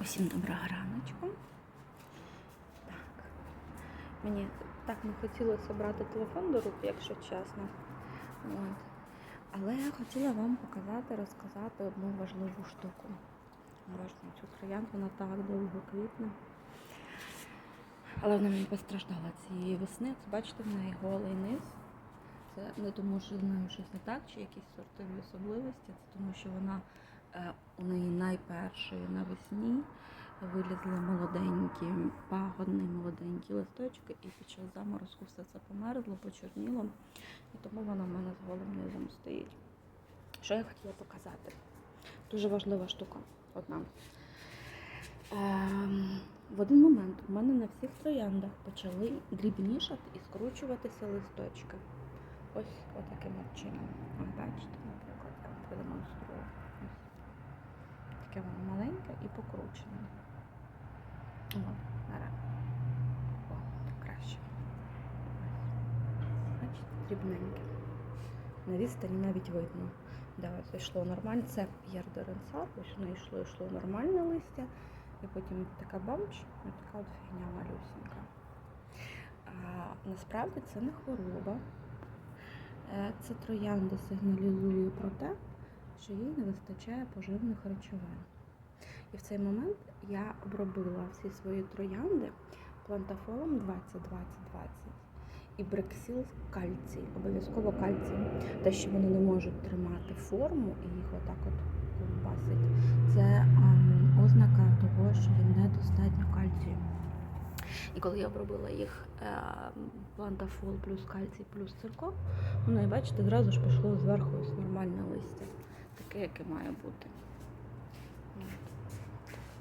Усім доброго раночку. Так. Мені так не хотілося брати телефон до рук, якщо чесно. От. Але я хотіла вам показати, розказати одну важливу штуку. Бачите, цю троянду, вона так довго квітне. Але вона мені постраждала цієї весни. Це бачите, в неї голий низ. Це не тому, що з нею щось не так, чи якісь сортові особливості, це тому, що вона у неї найпершої навесні вилізли молоденькі, пагодні, молоденькі листочки, і під час заморозку все це померзло, почорніло, і тому вона в мене з голим низом стоїть. Що я хотіла показати? Дуже важлива штука одна. Ем, в один момент у мене на всіх трояндах почали дрібнішати і скручуватися листочки. Ось отаким от чином. Бачите, наприклад, я вам продемонструю. Ось. Таке воно маленьке і покручене. О, краще. Бачите, дрібненьке. На відстані навіть видно. Да, йшло нормально. Це ярдоренсар, ось воно йшло, йшло нормальне листя. І потім така бамч, і така от фігня малюсенька. А, насправді це не хвороба. Е, Це троянда сигналізує про те, що їй не вистачає поживних речовин. І в цей момент я обробила всі свої троянди плантафолом 20-20-20 і брексіл кальцій, обов'язково кальцій. Те, що вони не можуть тримати форму і їх отак от ковбасить, це ем, ознака того, що їм недостатньо кальцію. І коли я обробила їх е, плантафол плюс кальцій плюс циркон, ну і бачите, зразу ж пішло зверху ось нормальне листя, таке, яке має бути.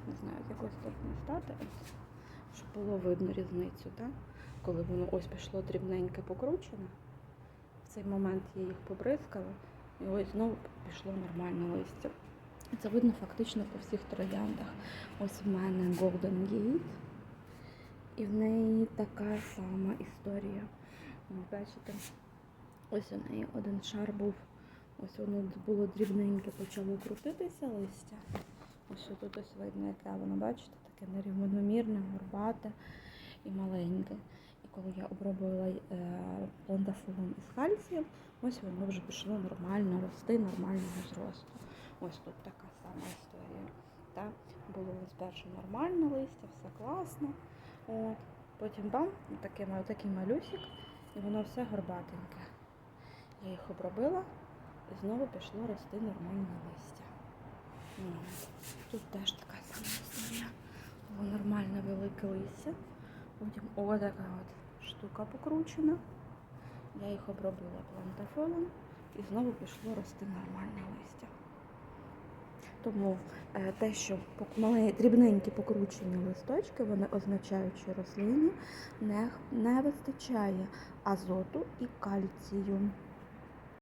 Не знаю, з якої сторони стати, щоб було видно різницю, так? коли воно ось пішло дрібненьке покручене. В цей момент я їх побризкала, і ось знову пішло нормальне листя. Це видно фактично по всіх трояндах. Ось в мене Golden Gate. І в неї така сама історія. Бачите, ось у неї один шар був, ось воно було дрібненьке, почало крутитися листя. Ось тут ось видно, яке воно, бачите, таке нерівномірне, горбате і маленьке. І коли я обробила е, плантафолом із кальцієм, ось воно вже пішло нормально рости, нормального зросту. Ось тут така сама історія. Так? Було спершу нормальне листя, все класно. От. Потім бам, такий, такий малюсик, і воно все горбатеньке. Я їх обробила знову пішло рости нормальне листя. Тут теж така сама історія. Було нормальне велике листя. Потім ось така от штука покручена. Я їх обробила плантафолом і знову пішло рости нормальне листя. Тому е, те, що дрібненькі покручені листочки, вони означають, що рослині не, не вистачає азоту і кальцію.